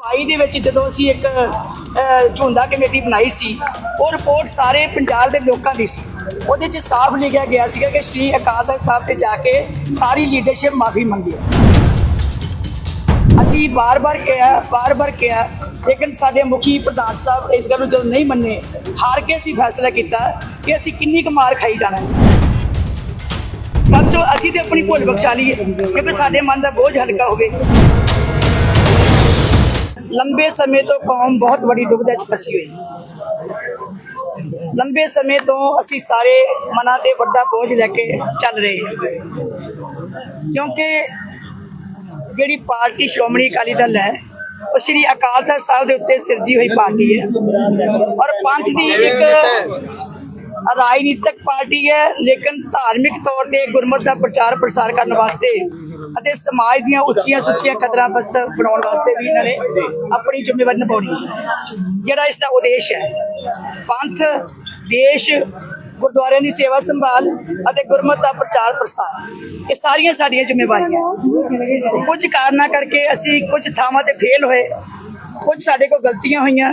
22 ਦੇ ਵਿੱਚ ਜਦੋਂ ਅਸੀਂ ਇੱਕ ਅਹ, ਝੁੰਦਾ ਕਮੇਟੀ ਬਣਾਈ ਸੀ ਉਹ ਰਿਪੋਰਟ ਸਾਰੇ ਪੰਜਾਬ ਦੇ ਲੋਕਾਂ ਦੀ ਸੀ। ਉਹਦੇ 'ਚ ਸਾਫ਼ ਲਿਖਿਆ ਗਿਆ ਸੀਗਾ ਕਿ ਸ਼੍ਰੀ ਅਕਾਲ ਤਖਤ ਸਾਹਿਬ ਤੇ ਜਾ ਕੇ ਸਾਰੀ ਲੀਡਰਸ਼ਿਪ ਮਾਫੀ ਮੰਗੀ ਅਸੀਂ ਬਾਰ-ਬਾਰ ਕਿਹਾ ਬਾਰ-ਬਾਰ ਕਿਹਾ ਲੇਕਿਨ ਸਾਡੇ ਮੁਖੀ ਪ੍ਰਧਾਨ ਸਾਹਿਬ ਇਸ ਗੱਲ ਨੂੰ ਜਦੋਂ ਨਹੀਂ ਮੰਨੇ ਹਾਰ ਕੇ ਅਸੀਂ ਫੈਸਲਾ ਕੀਤਾ ਕਿ ਅਸੀਂ ਕਿੰਨੀ ਕੁ ਮਾਰ ਖਾਈ ਜਾਣਾ ਹੈ। ਕਮ ਸੋ ਅਸੀਂ ਤੇ ਆਪਣੀ ਭੁੱਲ ਬਖਸ਼ਾ ਲਈਏ ਕਿਉਂਕਿ ਸਾਡੇ ਮਨ ਦਾ ਬੋਝ ਹਲਕਾ ਹੋਵੇ। ਲੰਬੇ ਸਮੇਂ ਤੋਂ ਕੌਮ ਬਹੁਤ ਵੱਡੀ ਦੁਬਿਧਾ 'ਚ ਫਸੀ ਹੋਈ। ਲੰਬੇ ਸਮੇਂ ਤੋਂ ਅਸੀਂ ਸਾਰੇ ਮਨਾਂ ਤੇ ਵੱਡਾ ਬੋਝ ਲੈ ਕੇ ਚੱਲ ਰਹੇ ਹਾਂ। ਕਿਉਂਕਿ ਜਿਹੜੀ ਪਾਰਟੀ ਸ਼੍ਰੋਮਣੀ ਅਕਾਲੀ ਦਲ ਹੈ, ਉਹ ਸ੍ਰੀ ਅਕਾਲ ਤਖਤ ਸਾਹਿਬ ਦੇ ਉੱਤੇ ਸਿਰਜੀ ਹੋਈ ਪਾਰਟੀ ਹੈ। ਔਰ ਪੰਥ ਦੀ ਇੱਕ ਰਾਜਨੀਤਿਕ ਪਾਰਟੀ ਹੈ, ਲੇਕਿਨ ਧਾਰਮਿਕ ਤੌਰ ਤੇ ਗੁਰਮਤ ਦਾ ਪ੍ਰਚਾਰ ਪ੍ਰਸਾਰ ਕਰਨ ਵਾਸਤੇ ਅਤੇ ਸਮਾਜ ਦੀਆਂ ਉੱਚੀਆਂ ਸੁੱਚੀਆਂ ਕਦਰਾਂ ਬਸਤ ਬਣਾਉਣ ਵਾਸਤੇ ਵੀ ਇਹਨਾਂ ਨੇ ਆਪਣੀ ਜ਼ਿੰਮੇਵਾਰੀ ਨਿਭਾਉਣੀ ਹੈ। ਜਿਹੜਾ ਇਸ ਦਾ ਉਦੇਸ਼ ਹੈ, ਪੰਥ, ਦੇਸ਼, ਗੁਰਦੁਆਰਿਆਂ ਦੀ ਸੇਵਾ ਸੰਭਾਲ ਅਤੇ ਗੁਰਮਤਿ ਦਾ ਪ੍ਰਚਾਰ ਪ੍ਰਸਾਰ, ਇਹ ਸਾਰੀਆਂ ਸਾਡੀਆਂ ਜ਼ਿੰਮੇਵਾਰੀਆਂ ਕੁਝ ਕਾਰਨਾਂ ਕਰਕੇ ਅਸੀਂ ਕੁਝ ਥਾਵਾਂ ਤੇ ਫੇਲ ਹੋਏ, ਕੁਝ ਸਾਡੇ ਕੋਲ ਗਲਤੀਆਂ ਹੋਈਆਂ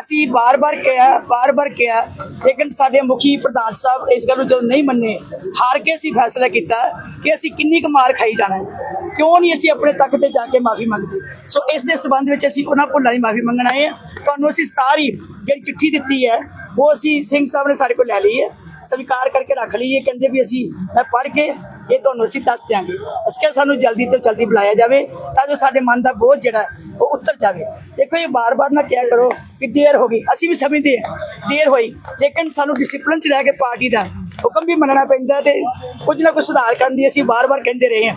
ਅਸੀਂ ਬਾਰ-ਬਾਰ ਕਿਹਾ ਬਾਰ-ਬਾਰ ਕਿਹਾ, ਲੇਕਿਨ ਸਾਡੇ ਮੁਖੀ ਪ੍ਰਧਾਨ ਸਾਹਿਬ ਇਸ ਗੱਲ ਨੂੰ ਜਦੋਂ ਨਹੀਂ ਮੰਨੇ, ਹਾਰ ਕੇ ਅਸੀਂ ਫੈਸਲਾ ਕੀਤਾ ਕਿ ਅਸੀਂ ਕਿੰਨੀ ਕੁ ਮਾਰ ਖਾਈ ਜਾਣਾ ਕਿਉਂ ਨਹੀਂ ਅਸੀਂ ਆਪਣੇ ਤੱਕ ਤੇ ਜਾ ਕੇ ਮਾਫੀ ਮੰਗਦੇ? ਸੋ ਇਸ ਦੇ ਸਬੰਧ ਵਿੱਚ ਅਸੀਂ ਉਹਨਾਂ ਭੁੱਲਾਂ ਦੀ ਮਾਫੀ ਮੰਗਣ ਆਏ ਹਾਂ। ਤੁਹਾਨੂੰ ਅਸੀਂ ਸਾਰੀ ਜਿਹੜੀ ਚਿੱਠੀ ਦਿੱਤੀ ਹੈ, ਉਹ ਅਸੀਂ ਸਿੰਘ ਸਾਹਿਬ ਨੇ ਸਾਡੇ ਕੋਲ ਲੈ ਲਈ ਹੈ। ਸਵੀਕਾਰ ਕਰਕੇ ਰੱਖ ਲਈ ਹੈ। ਕਹਿੰਦੇ ਵੀ ਅਸੀਂ ਮੈਂ ਪੜ੍ਹ ਕੇ ਇਹ ਤੁਹਾਨੂੰ ਅਸੀਂ ਦੱਸ ਦਿਆਂਗੇ। ਅਸੀਂ ਕਿਹਾ ਸਾਨੂੰ ਜਲਦੀ ਤੋਂ ਜਲਦੀ ਬੁਲਾਇਆ ਜਾਵੇ ਤਾਂ ਜੋ ਸਾਡੇ ਮਨ ਦਾ ਬੋਝ ਜਿਹੜਾ, ਉਹ ਉੱਤਰ ਜਾਵੇ। ਦੇਖੋ, ਇਹ ਬਾਰ-ਬਾਰ ਨਾ ਕਿਹਾ ਕਰੋ ਕਿ ਦੇਰ ਹੋ ਗਈ। ਅਸੀਂ ਵੀ ਸਮਝਦੇ ਹਾਂ, ਦੇਰ ਹੋਈ। ਲੇਕਿਨ ਸਾਨੂੰ ਡਿਸਪਲਿਨ 'ਚ ਰਹਿ ਕੇ ਪਾਰਟੀ ਦਾ ਹੁਕਮ ਵੀ ਮੰਨਣਾ ਪੈਂਦਾ ਤੇ ਕੁਝ ਨਾ ਕੁਝ ਸੁਧਾਰ ਕਰਨ ਦੀ ਅਸੀਂ ਬਾਰ-ਬਾਰ ਕਹਿੰਦੇ ਰਹੇ ਹਾਂ।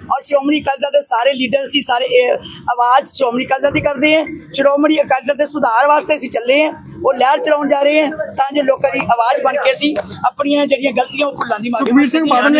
ਔਰ ਸ਼੍ਰੋਮਣੀ ਅਕਾਲੀ ਦਲ ਦੇ ਸਾਰੇ ਲੀਡਰ ਸੀ ਸਾਰੇ ਆਵਾਜ਼ ਸ਼੍ਰੋਮਣੀ ਅਕਾਲੀ ਦਲ ਦੀ ਕਰਦੇ ਆ ਸ਼੍ਰੋਮਣੀ ਅਕਾਲੀ ਦਲ ਦੇ ਸੁਧਾਰ ਵਾਸਤੇ ਅਸੀਂ ਚੱਲੇ ਹਾਂ। ਉਹ ਲਹਿਰ ਚਲਾਉਣ ਜਾ ਰਹੇ ਆ ਤਾਂ ਜੋ ਲੋਕਾਂ ਦੀ ਆਵਾਜ਼ ਬਣ ਕੇ ਅਸੀਂ ਆਪਣੀਆਂ ਜਿਹੜੀਆਂ ਗਲਤੀਆਂ ਉਹ ਭੁੱਲਾਂ ਦੀ ਮਾਫੀ ਸੁਖਬੀਰ ਸਿੰਘ ਬਾਦਲ